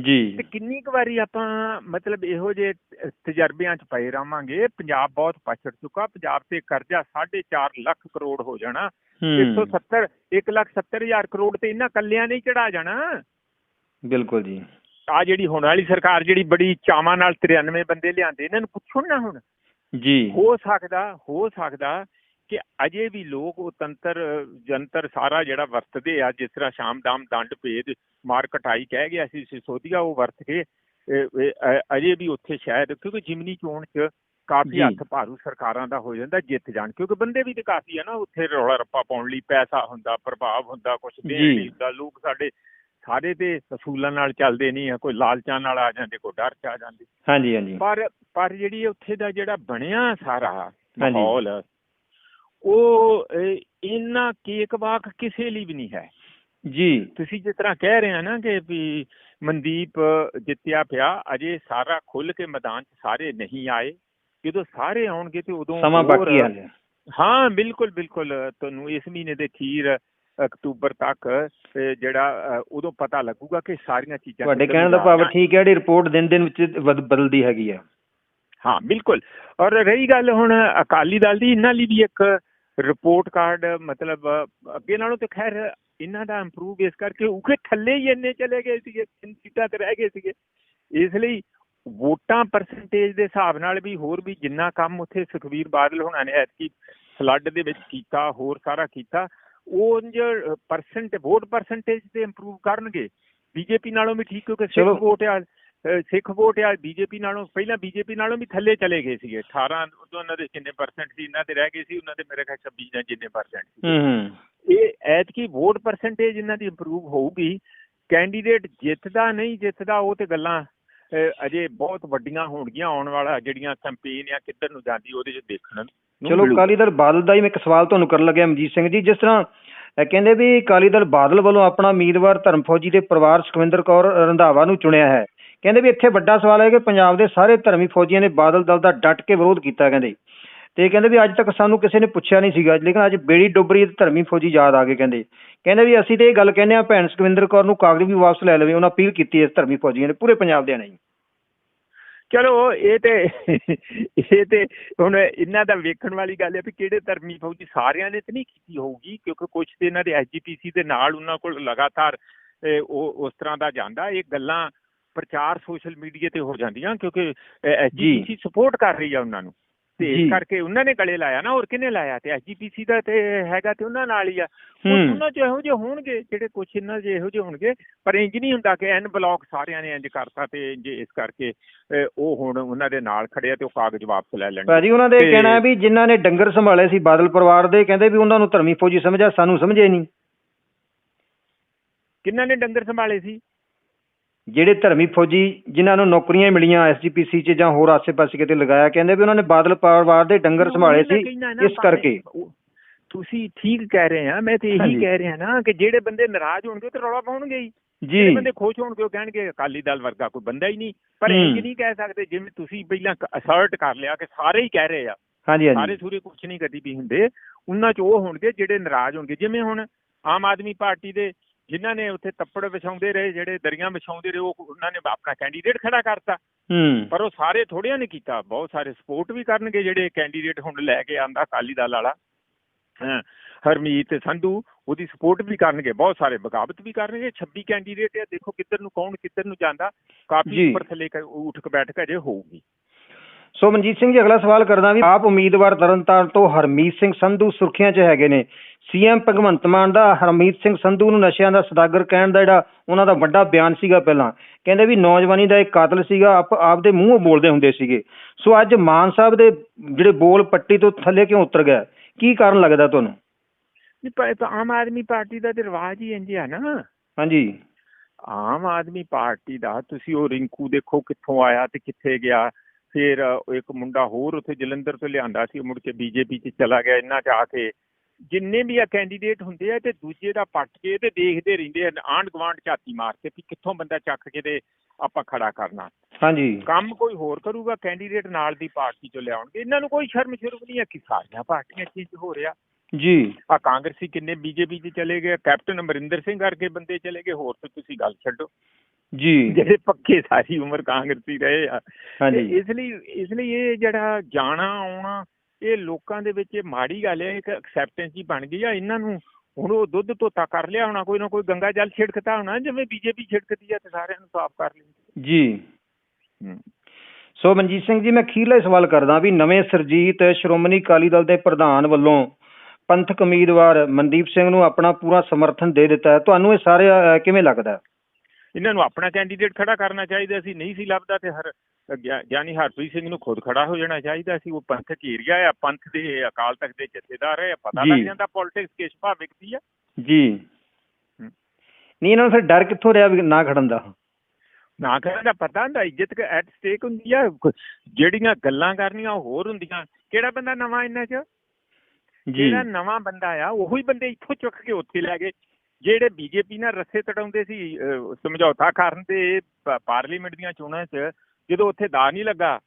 ਜੀ। ਤੇ ਕਿੰਨੀ ਕੁ ਵਾਰੀ ਆਪਾਂ ਮਤਲਬ ਇਹੋ ਤ- ਤਜਰਬਿਆਂ 'ਚ ਪਏ ਰਵਾਂਗੇ ਪੰਜਾਬ ਬਹੁਤ ਪਛੜ ਚੁੱਕਾ ਪੰਜਾਬ ਤੇ ਕਰਜ਼ਾ 4.5 ਲੱਖ ਕਰੋੜ ਹੋ ਜਾਣਾ ਹੂੰ। 170 1 ਲੱਖ 70 ਹਜ਼ਾਰ ਕਰੋੜ ਤੇ ਇਹਨਾਂ ਕੱਲਿਆਂ ਨੇ ਚੜਾ ਜਾਣਾ। ਬਿਲਕੁਲ ਜੀ। ਆ ਜਿਹੜੀ ਹੁਣ ਵਾਲੀ ਸਰਕਾਰ ਜਿਹੜੀ ਬੜੀ ਚਾਵਾਂ ਨਾਲ 93 ਬੰਦੇ ਲਿਆਂਦੇ ਇਹਨਾਂ ਨੂੰ ਪੁੱਛੋ ਨਾ ਹੁਣ। ਜੀ। ਹੋ ਸਕਦਾ ਹੋ ਸਕਦਾ ਕਿ ਅਜੇ ਵੀ ਲੋਕ ਉਹ ਤੰਤਰ ਜੰਤਰ ਸਾਰਾ ਜਿਹੜਾ ਵਰਤਦੇ ਆ ਜਿਸ ਤਰ੍ਹਾਂ ਸ਼ਾਮਦਾਮ ਦੰਡ ਭੇਦ ਮਾਰ ਕਟਾਈ ਕਹਿ ਗਿਆ ਸੀ ਸਿਸੋਦੀਆ ਉਹ ਵਰਤ ਕੇ ਅਜੇ ਵੀ ਉੱਥੇ ਸ਼ਾਇਦ ਕਿਉਂਕਿ ਜਿਮਨੀ ਚੋਣ 'ਚ ਕਾਫੀ। ਹੱਥ ਭਾਰੂ ਸਰਕਾਰਾਂ ਦਾ ਹੋ ਜਾਂਦਾ ਜਿੱਤ ਜਾਣ ਕਿਉਂਕਿ ਬੰਦੇ ਵੀ ਤੇ ਕਾਫੀ ਆ ਨਾ ਉੱਥੇ ਰੌਲਾ ਰੱਪਾ ਪਾਉਣ ਲਈ ਪੈਸਾ ਹੁੰਦਾ ਪ੍ਰਭਾਵ ਹੁੰਦਾ ਕੁਝ ਦੇਣ। ਲਈ ਹੁੰਦਾ ਲੋਕ ਸਾਡੇ ਸਾਰੇ ਤੇ ਅਸੂਲਾਂ ਨਾਲ ਚੱਲਦੇ ਨਹੀਂ ਆ ਕੋਈ ਲਾਲਚਾਂ ਨਾਲ ਆ ਜਾਂਦੇ ਕੋਈ ਡਰ 'ਚ ਆ ਜਾਂਦੇ ਹਾਂਜੀ ਹਾਂਜੀ ਪਰ ਪਰ ਜਿਹੜੀ ਉੱਥੇ ਦਾ ਜਿਹੜਾ ਬਣਿਆ ਸਾਰਾ। ਮਾਹੌਲ ਉਹ ਇੰਨਾ ਕੇਕਵਾਕ ਕਿਸੇ ਲਈ ਵੀ ਨਹੀਂ ਹੈ ਜੀ। ਤੁਸੀਂ ਜਿਸ ਤਰ੍ਹਾਂ ਕਹਿ ਰਹੇ ਆ ਨਾ ਕਿ ਵੀ ਮਨਦੀਪ ਜਿੱਤਿਆ ਪਿਆ ਅਜੇ ਸਾਰਾ ਖੁੱਲ ਕੇ ਮੈਦਾਨ 'ਚ ਸਾਰੇ ਨਹੀਂ ਆਏ। ਜਦੋਂ ਸਾਰੇ ਆਉਣਗੇ ਤੇ ਉਦੋਂ ਸਮਾਂ ਬਾਕੀ ਹੈ ਹਾਲੇ ਹਾਂ ਬਿਲਕੁਲ ਬਿਲਕੁਲ। ਤੁਹਾਨੂੰ ਇਸ ਮਹੀਨੇ ਦੇ ਅਖੀਰ ਅਕਤੂਬਰ ਤੱਕ ਜਿਹੜਾ ਉਦੋਂ ਪਤਾ ਲੱਗੂਗਾ ਕਿ ਸਾਰੀਆਂ ਚੀਜ਼ਾਂ ਤੁਹਾਡੇ ਕਹਿਣ ਦਾ ਭਾਵ ਠੀਕ ਹੈ ਜਿਹੜੀ ਰਿਪੋਰਟ ਦਿਨ ਦਿਨ ਵਿੱਚ ਬਦ- ਬਦਲਦੀ ਹੈਗੀ ਆ। ਹਾਂ ਬਿਲਕੁਲ। ਔਰ ਰਹੀ ਗੱਲ ਹੁਣ ਅਕਾਲੀ ਦਲ ਦੀ ਇਹਨਾਂ ਲਈ ਵੀ ਇੱਕ ਰਿਪੋਰਟ ਕਾਰਡ ਮਤਲਬ ਅੱਗੇ ਨਾਲੋਂ ਤੇ ਖੈਰ ਇਹਨਾਂ ਦਾ ਇੰਪਰੂਵ ਇਸ ਕਰਕੇ ਉਕੇ ਥੱਲੇ ਹੀ ਇੰਨੇ ਚਲੇ ਗਏ ਸੀਗੇ ਤਿੰਨ ਸੀਟਾਂ ਤੇ ਰਹਿ ਗਏ ਸੀਗੇ ਇਸ ਲਈ ਵੋਟਾਂ ਪਰਸੈਂਟੇਜ ਦੇ ਹਿਸਾਬ ਨਾਲ ਵੀ ਹੋਰ ਵੀ ਜਿੰਨਾ ਕੰਮ ਉੱਥੇ ਸੁਖਵੀਰ ਬਾਦਲ ਹੋਣਾ ਨੇ ਐਤਕੀ ਫਲੱਡ ਦੇ ਵਿੱਚ ਕੀਤਾ ਹੋਰ ਸਾਰਾ ਕੀਤਾ ਉਹ ਉਂਝ ਪਰਸੈਂਟ ਵੋਟ ਪਰਸੈਂਟੇਜ ਤੇ ਇੰਪਰੂਵ ਕਰਨਗੇ ਬੀਜੇਪੀ ਨਾਲੋਂ ਵੀ ਠੀਕ ਕਿਉਂਕਿ। ਸਿੱਖ ਵੋਟ ਆ ਸਿੱਖ ਵੋਟ ਆ ਬੀਜੇਪੀ ਨਾਲੋਂ ਪਹਿਲਾਂ ਬੀਜੇਪੀ ਨਾਲੋਂ ਵੀ ਥੱਲੇ ਚਲੇ ਗਏ ਸੀਗੇ। 18 ਉਦੋਂ ਉਹਨਾਂ ਦੇ ਕਿੰਨੇ ਪਰਸੈਂਟ ਸੀ ਇਹਨਾਂ ਦੇ ਰਹਿ ਗਏ ਸੀ ਉਹਨਾਂ ਦੇ ਮੇਰੇ ਖਿਆਲ 26 ਜਾਂ ਜਿੰਨੇ ਪਰਸੈਂਟ ਸੀ। ਇਹ ਐਤਕੀ ਵੋਟ ਪਰਸੈਂਟੇਜ ਇਹਨਾਂ ਦੀ ਇੰਪਰੂਵ ਹੋਊਗੀ। ਕੈਂਡੀਡੇਟ ਜਿੱਤਦਾ ਨਹੀਂ ਜਿੱਤਦਾ ਉਹ ਤੇ ਗੱਲਾਂ ਅਜੇ ਬਹੁਤ ਵੱਡੀਆਂ ਹੋਣਗੀਆਂ ਆਉਣ ਵਾਲਾ ਜਿਹੜੀਆਂ ਕੈਂਪੇਨ ਆ ਕਿੱਧਰ ਨੂੰ ਜਾਂਦੀ ਉਹਦੇ ਚ ਦੇਖਣ ਨੂੰ ਚਲੋ। ਅਕਾਲੀ ਦਲ ਬਾਦਲ ਦਾ ਹੀ ਮੈਂ ਇੱਕ ਸਵਾਲ ਤੁਹਾਨੂੰ ਕਰਨ ਲੱਗਿਆ ਮਨਜੀਤ ਸਿੰਘ ਜੀ। ਜਿਸ ਤਰ੍ਹਾਂ ਕਹਿੰਦੇ ਵੀ ਅਕਾਲੀ ਦਲ ਬਾਦਲ ਵੱਲੋਂ ਆਪਣਾ ਉਮੀਦਵਾਰ ਧਰਮ ਫੌਜੀ ਦੇ ਪਰਿਵਾਰ ਸੁਖਵਿੰਦਰ ਕੌਰ ਰੰਧਾਵਾ ਨੂੰ ਚੁਣਿਆ ਹੈ। ਕਹਿੰਦੇ ਵੀ ਇੱਥੇ ਵੱਡਾ ਸਵਾਲ ਹੈ ਕਿ ਪੰਜਾਬ ਦੇ ਸਾਰੇ ਧਰਮੀ ਫੌਜੀਆਂ ਨੇ ਬਾਦਲ ਦਲ ਦਾ ਡਟ ਕੇ ਵਿਰੋਧ ਕੀਤਾ ਕਹਿੰਦੇ। ਤੇ ਕਹਿੰਦੇ ਵੀ ਅੱਜ ਤੱਕ ਸਾਨੂੰ ਕਿਸੇ ਨੇ ਪੁੱਛਿਆ ਨਹੀਂ ਸੀਗਾ, ਲੇਕਿਨ ਅੱਜ ਬੇੜੀ ਡੁੱਬਰੀ ਧਰਮੀ ਫੌਜੀ ਯਾਦ ਆ ਗਏ ਕਹਿੰਦੇ। ਕਹਿੰਦੇ ਵੀ ਅਸੀਂ ਤੇ ਇਹ ਗੱਲ ਕਹਿੰਦੇ ਆ ਭੈਣ ਸੁਖਵਿੰਦਰ ਕੌਰ ਨੂੰ ਕਾਗਜ਼ ਵੀ ਵਾਪਸ ਲੈ ਲਵੇ, ਉਹਨਾਂ ਅਪੀਲ ਕੀਤੀ ਇਸ ਧਰਮੀ ਫੌਜੀਆਂ ਨੇ, ਪੂਰੇ ਪੰਜਾਬ ਦੇ ਨੇ ਚਲੋ, ਇਹ ਤੇ ਇਹ ਤੇ ਹੁਣ ਇਹਨਾਂ ਦਾ ਵੇਖਣ ਵਾਲੀ ਗੱਲ ਹੈ ਵੀ ਕਿਹੜੇ ਧਰਮੀ ਫੌਜੀ ਸਾਰਿਆਂ ਨੇ ਤੇ ਨਹੀਂ ਕੀਤੀ ਹੋਊਗੀ, ਕਿਉਂਕਿ ਕੁਝ ਤੇ ਇਹਨਾਂ ਦੇ ਐਸਜੀਪੀਸੀ ਦੇ ਨਾਲ ਉਹਨਾਂ ਕੋਲ ਲਗਾਤਾਰ ਉਹ, ਉਸ ਤਰ੍ਹਾਂ ਦਾ ਜਾਂਦਾ। ਇਹ ਗੱਲਾਂ ਪ੍ਰਚਾਰ ਸੋਸ਼ਲ ਮੀਡੀਆ ਤੇ ਹੋ ਜਾਂਦੀਆਂ ਕਿਉਂਕਿ ਐਸਜੀਪੀਸੀ ਸਪੋਰਟ ਕਰ ਰਹੀ ਆ ਉਹਨਾਂ ਨੂੰ। ਤੇ। ਇਸ ਕਰਕੇ ਉਹਨਾਂ ਨੇ ਗਲੇ ਲਾਇਆ ਨਾ ਹੋਰ ਕਿਹਨੇ ਲਾਇਆ? ਤੇ ਐਸਜੀਪੀਸੀ ਦਾ ਤੇ ਹੈਗਾ ਤੇ ਉਹਨਾਂ ਨਾਲ ਹੀ ਆ। ਉਹਨਾਂ ਚ ਇਹੋ ਜਿਹੇ ਹੋਣਗੇ ਜਿਹੜੇ ਕੁਛ ਇਹਨਾਂ ਦੇ ਇਹੋ ਜਿਹੇ ਹੋਣਗੇ ਪਰ ਇੰਜ ਨਹੀਂ ਹੁੰਦਾ ਕਿ ਐਨ ਬਲੌਕ ਸਾਰਿਆਂ ਨੇ ਇੰਜ ਕਰਤਾ ਤੇ ਇੰਜ ਇਸ ਕਰਕੇ ਉਹ ਹੁਣ ਉਹਨਾਂ ਦੇ ਨਾਲ ਖੜੇ ਆ ਤੇ ਉਹ ਕਾਗਜ਼ ਵਾਪਸ ਲੈ ਲੈਣਗੇ। ਭਾਜੀ ਉਹਨਾਂ ਦੇ ਕਹਿਣਾ ਵੀ ਜਿਨ੍ਹਾਂ ਨੇ ਡੰਗਰ ਸੰਭਾਲੇ ਸੀ ਬਾਦਲ ਪਰਿਵਾਰ ਦੇ ਕਹਿੰਦੇ ਵੀ ਉਹਨਾਂ ਨੂੰ ਧਰਮੀ ਫੌਜੀ ਸਮਝਿਆ ਸਾਨੂੰ ਸਮਝੇ ਨਹੀਂ। ਕਿੰਨਾਂ ਨੇ ਡੰਗਰ ਸੰਭਾਲੇ ਸੀ? ਜਿਹੜੇ ਧਰਮੀ ਫੌਜੀ ਜਿਨ੍ਹਾਂ ਨੂੰ ਨੌਕਰੀਆਂ ਮਿਲੀਆਂ ਐਸਜੀਪੀਸੀ 'ਚ ਜਾਂ ਹੋਰ ਆਸੇ-ਪਾਸੇ ਕਿਤੇ ਲਗਾਇਆ ਕਹਿੰਦੇ ਵੀ ਉਹਨਾਂ ਨੇ ਬਾਦਲ ਪਰਿਵਾਰ ਦੇ ਡੰਗਰ ਸੰਭਾਲੇ ਸੀ ਇਸ ਕਰਕੇ। ਤੁਸੀਂ ਠੀਕ ਕਹਿ ਰਹੇ ਆ ਮੈਂ ਤੇ ਇਹੀ। ਕਹਿ ਰਿਹਾ ਨਾ ਕਿ ਜਿਹੜੇ ਬੰਦੇ ਨਾਰਾਜ਼ ਹੋਣਗੇ ਤੇ ਰੌਲਾ ਪਾਉਣਗੇ ਹੀ। ਜੀ। ਜਿਹੜੇ ਬੰਦੇ ਖੁਸ਼ ਹੋਣਗੇ ਉਹ ਕਹਿਣਗੇ ਅਕਾਲੀ ਦਲ ਵਰਗਾ ਕੋਈ ਬੰਦਾ ਹੀ ਨਹੀਂ। ਪਰ। ਇਹ ਨਹੀਂ ਕਹਿ ਸਕਦੇ ਜਿਵੇਂ ਤੁਸੀਂ ਪਹਿਲਾਂ ਅਸਰਟ ਕਰ ਲਿਆ ਕਿ ਸਾਰੇ ਹੀ ਕਹਿ ਰਹੇ ਆ। ਹਾਂਜੀ ਸਾਰੇ ਹਾਂਜੀ ਸੂਰੇ ਕੁਛ ਨਹੀਂ ਕਦੀ ਵੀ ਹੁੰਦੇ। ਉਹਨਾਂ ਚ ਉਹ ਹੋਣਗੇ ਜਿਹੜੇ ਨਾਰਾਜ਼ ਹੋਣਗੇ। ਜਿਵੇਂ ਹੁਣ ਆਮ ਆਦਮੀ ਪਾਰਟੀ ਦੇ ਜਿਨ੍ਹਾਂ ਨੇ ਉੱਥੇ ਤੱਪੜ ਵਿਛਾਉਂਦੇ ਰਹੇ ਜਿਹੜੇ ਦਰੀਆਂ ਵਿਛਾਉਂਦੇ ਰਹੇ ਉਹ ਉਹਨਾਂ ਨੇ ਆਪਣਾ ਕੈਂਡੀਡੇਟ ਖੜਾ ਕਰਤਾ। ਹੂੰ। ਪਰ ਉਹ ਸਾਰੇ ਥੋੜਿਆਂ ਨੇ ਕੀਤਾ ਬਹੁਤ ਸਾਰੇ ਸਪੋਰਟ ਵੀ ਕਰਨਗੇ ਜਿਹੜੇ ਕੈਂਡੀਡੇਟ ਹੁਣ ਲੈ ਕੇ ਆਂਦਾ ਅਕਾਲੀ ਦਲ ਵਾਲਾ। ਹਰਮੀਤ ਸੰਧੂ ਉਹਦੀ ਸਪੋਰਟ ਵੀ ਕਰਨਗੇ ਬਹੁਤ ਸਾਰੇ ਬਗਾਵਤ ਵੀ ਕਰਨਗੇ 26 ਕੈਂਡੀਡੇਟ ਆ ਦੇਖੋ ਕਿੱਧਰ ਨੂੰ ਕੌਣ ਕਿੱਧਰ ਨੂੰ ਜਾਂਦਾ। ਕਾਫੀ ਜੀ। ਉੱਪਰ ਥੱਲੇ ਕ- ਉੱਠਕ ਬੈਠਕ ਅਜੇ ਹੋਊਗੀ। ਸੋ ਮਨਜੀਤ ਸਿੰਘ ਜੀ ਅਗਲਾ ਸਵਾਲ ਕਰਦਾ ਵੀ ਆਪ ਉਮੀਦਵਾਰ ਤਰਨਤਾਰਨ ਤੋਂ ਹਰਮੀਤ ਸਿੰਘ ਸੰਧੂ ਸੁਰਖੀਆਂ 'ਚ ਹੈਗੇ ਨੇ। ਸੀਐਮ ਭਗਵੰਤ ਮਾਨ ਦਾ ਹਰਮੀਤ ਸਿੰਘ ਸੰਧੂ ਨੂੰ ਨਸ਼ਿਆਂ ਦਾ ਸਦਾਗਰ ਕਹਿਣ ਦਾ ਜਿਹੜਾ ਉਹਨਾਂ ਦਾ ਵੱਡਾ ਬਿਆਨ ਸੀਗਾ ਪਹਿਲਾਂ। ਕਹਿੰਦੇ ਵੀ ਨੌਜਵਾਨੀ ਦਾ ਇੱਕ ਕਾਤਲ ਸੀਗਾ ਆਪ ਆਪਦੇ ਮੂੰਹੋਂ ਬੋਲਦੇ ਹੁੰਦੇ ਸੀਗੇ। ਸੋ ਅੱਜ ਮਾਨ ਸਾਹਿਬ ਦੇ ਜਿਹੜੇ ਬੋਲ ਪੱਟੀ ਤੋਂ ਥੱਲੇ ਕਿਉਂ ਉਤਰ ਗਿਆ? ਕੀ ਕਾਰਨ ਲੱਗਦਾ ਤੁਹਾਨੂੰ? ਨਹੀਂ ਤਾਂ ਆਮ ਆਦਮੀ ਪਾਰਟੀ ਦਾ ਤੇ ਰਿਵਾਜ ਹੀ ਇੰਜ ਆ ਨਾ। ਹਾਂਜੀ। ਆਮ ਆਦਮੀ ਪਾਰਟੀ ਦਾ ਤੁਸੀਂ ਉਹ ਰਿੰਕੂ ਦੇਖੋ ਕਿੱਥੋਂ ਆਇਆ ਤੇ ਕਿੱਥੇ ਗਿਆ। ਫਿਰ ਇੱਕ ਮੁੰਡਾ ਹੋਰ ਉੱਥੇ ਜਲੰਧਰ ਤੋਂ ਲਿਆਂਦਾ ਸੀ ਮੁੜ ਕੇ ਬੀਜੇਪੀ 'ਚ ਚਲਾ ਗਿਆ ਇਹਨਾਂ 'ਚ ਆ ਕੇ। ਜਿੰਨੇ ਵੀ ਆ ਕੈਂਡੀਡੇਟ ਹੁੰਦੇ ਆ ਤੇ ਦੂਜੇ ਦਾ ਪੱਟ ਕੇ ਤੇ ਦੇਖਦੇ ਰਹਿੰਦੇ ਆ ਆਂਢ ਗੁਆਂਢ ਝਾਤੀ ਮਾਰ ਕੇ ਵੀ ਕਿੱਥੋਂ ਬੰਦਾ ਚੱਕ ਕੇ ਤੇ ਆਪਾਂ ਖੜਾ ਕਰਨਾ। ਹਾਂਜੀ। ਕੰਮ ਕੋਈ ਹੋਰ ਕਰੂਗਾ ਕੈਂਡੀਡੇਟ ਨਾਲ ਦੀ ਪਾਰਟੀ ਚੋਂ ਲਿਆਉਣਗੇ। ਇਹਨਾਂ ਨੂੰ ਕੋਈ ਸ਼ਰਮ ਸ਼ੁਰਮ ਨਹੀਂ ਹੈ ਕਿ ਸਾਰੀਆਂ ਪਾਰਟੀਆਂ 'ਚ ਇੰਝ ਹੋ ਰਿਹਾ। ਜੀ। ਆ ਕਾਂਗਰਸੀ ਕਿੰਨੇ ਬੀਜੇਪੀ 'ਚ ਚਲੇ ਗਏ ਕੈਪਟਨ ਅਮਰਿੰਦਰ ਸਿੰਘ ਵਰਗੇ ਬੰਦੇ ਚਲੇ ਗਏ ਹੋਰ ਤਾਂ ਤੁਸੀਂ ਗੱਲ ਛੱਡੋ। ਜੀ। ਜਿਹੜੇ ਪੱਕੇ ਸਾਰੀ ਉਮਰ ਕਾਂਗਰਸੀ ਰਹੇ ਆ। ਹਾਂਜੀ। ਇਸ ਲਈ ਇਸ ਲਈ ਇਹ ਜਿਹੜਾ ਜਾਣਾ ਆਉਣਾ ਇਹ ਲੋਕਾਂ ਦੇ ਵਿੱਚ ਇਹ ਮਾੜੀ ਗੱਲ ਹੈ ਇੱਕ ਐਕਸੈਪਟੈਂਸ ਹੀ ਬਣ ਗਈ ਆ। ਇਹਨਾਂ ਨੂੰ ਹੁਣ ਉਹ ਦੁੱਧ ਧੋਤਾ ਕਰ ਲਿਆ ਹੋਣਾ ਕੋਈ ਨਾ ਕੋਈ ਗੰਗਾ ਜਲ ਛਿੜਕਦਾ ਹੋਣਾ ਜਿਵੇਂ ਬੀਜੇਪੀ ਛਿੜਕਦੀ ਆ ਤੇ ਸਾਰਿਆਂ ਨੂੰ ਸਾਫ਼ ਕਰ ਲੈਂਦੀ ਜੀ। ਸੋ ਮਨਜੀਤ ਸਿੰਘ ਜੀ ਮੈਂ ਅਖੀਰਲਾ ਸਵਾਲ ਕਰਦਾ ਵੀ ਨਵੇਂ ਸਰਜੀਤ ਸ਼੍ਰੋਮਣੀ ਅਕਾਲੀ ਦਲ ਦੇ ਪ੍ਰਧਾਨ ਵੱਲੋਂ ਪੰਥਕ ਉਮੀਦਵਾਰ ਮਨਦੀਪ ਸਿੰਘ ਨੂੰ ਆਪਣਾ ਪੂਰਾ ਸਮਰਥਨ ਦੇ ਦਿੱਤਾ ਹੈ। ਤੁਹਾਨੂੰ ਇਹ ਸਾਰੇ ਕਿਵੇਂ ਲੱਗਦਾ? ਹੈ? ਇਹਨਾਂ ਨੂੰ ਆਪਣਾ ਕੈਂਡੀਡੇਟ ਖੜਾ ਕਰਨਾ ਚਾਹੀਦਾ ਸੀ ਨਹੀਂ ਸੀ ਲੱਭਦਾ ਤੇ ਹਰ ਗਿਆ- ਗਿਆਨੀ ਹਰਪ੍ਰੀਤ ਸਿੰਘ ਨੂੰ ਖੁਦ ਖੜਾ ਹੋ ਜਾਣਾ ਚਾਹੀਦਾ ਸੀ ਉਹ ਪੰਥਕ ਏਰੀਆ ਆ ਪੰਥ ਦੇ ਅਕਾਲ ਤਖਤ ਦੇ ਜਥੇਦਾਰ ਹੈ ਪਤਾ। ਲੱਗ ਜਾਂਦਾ ਪੋਲਿਟਿਕਸ ਕਿਸ ਭਾਅ ਵਿਕਦੀ ਆ। ਜੀ। ਹੂੰ। ਨਹੀਂ ਇਹਨਾਂ ਨੂੰ ਫਿਰ ਡਰ ਕਿੱਥੋਂ ਰਿਹਾ ਨਾ ਖੜਨ ਦਾ? ਨਾ ਕਰਨ ਦਾ ਪਤਾ ਹੁੰਦਾ ਇੱਜ਼ਤ ਐਟ ਸਟੇਕ ਹੁੰਦੀ ਆ ਜਿਹੜੀਆਂ ਗੱਲਾਂ ਕਰਨੀਆਂ ਹੋਰ ਹੁੰਦੀਆਂ। ਕਿਹੜਾ ਬੰਦਾ ਨਵਾਂ ਇਹਨਾਂ 'ਚ? ਜਿਹੜਾ ਨਵਾਂ ਬੰਦਾ ਆ ਉਹੀ ਬੰਦੇ ਇੱਥੋਂ ਚੁੱਕ ਕੇ ਉੱਥੇ ਲੈ ਗਏ ਜਿਹੜੇ ਬੀਜੇਪੀ ਨਾਲ ਰੱਸੇ ਤੜਾਉਂਦੇ ਸੀ ਸਮਝੌਤਾ ਕਰਨ ਤੇ ਪਾਰਲੀਮੈਂਟ ਦੀਆਂ ਚੋਣਾਂ 'ਚ ਜਦੋਂ ਉੱਥੇ ਦਾ ਨਹੀਂ ਲੱਗਾ,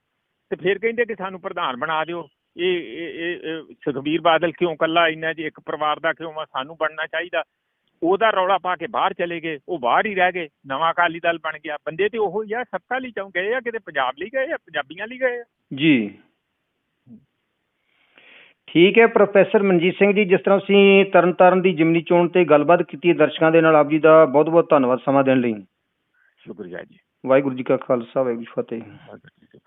ਤੇ ਫਿਰ ਕਹਿੰਦੇ ਕਿ ਸਾਨੂੰ ਪ੍ਰਧਾਨ ਬਣਾ ਦਿਓ। ਇਹ ਇਹ ਇਹ ਸੁਖਬੀਰ ਬਾਦਲ ਕਿਉਂ ਕੱਲਾ ਇੰਨਾ ਜੀ ਇੱਕ ਪਰਿਵਾਰ ਦਾ ਕਿਉਂ ਆ ਸਾਨੂੰ ਬਣਨਾ ਚਾਹੀਦਾ। ਉਹਦਾ ਰੌਲਾ ਪਾ ਕੇ ਬਾਹਰ ਚਲੇ ਗਏ, ਉਹ ਬਾਹਰ ਹੀ ਰਹਿ ਗਏ, ਨਵਾਂ ਅਕਾਲੀ ਦਲ ਬਣ ਗਿਆ। ਬੰਦੇ ਤੇ ਉਹੋ ਹੀ ਆ ਸੱਤਾ ਲਈ ਚਾਹੁੰ ਗਏ ਆ, ਕਿਤੇ ਪੰਜਾਬ ਲਈ ਗਏ ਆ, ਪੰਜਾਬੀਆਂ ਲਈ ਗਏ ਆ? ਜੀ। ਠੀਕ ਹੈ ਪ੍ਰੋਫੈਸਰ ਮਨਜੀਤ ਸਿੰਘ ਜੀ ਜਿਸ ਤਰ੍ਹਾਂ ਅਸੀਂ ਤਰਨਤਾਰਨ ਦੀ ਜਿਮਨੀ ਚੋਣ ਤੇ ਗੱਲਬਾਤ ਕੀਤੀ ਹੈ ਦਰਸ਼ਕਾਂ ਦੇ ਨਾਲ ਆਪ ਜੀ ਦਾ ਬਹੁਤ ਬਹੁਤ ਧੰਨਵਾਦ ਸਮਾਂ ਦੇਣ ਲਈ। ਸ਼ੁਕਰੀਆ ਜੀ। ਵਾਹਿਗੁਰੂ ਜੀ ਕਾ ਖਾਲਸਾ ਵਾਹਿਗੁਰੂ ਜੀ ਕੀ ਫਤਿਹ। ਵਾਹਿਗੁਰੂ ਜੀ ਕੀ ਫਤਿਹ।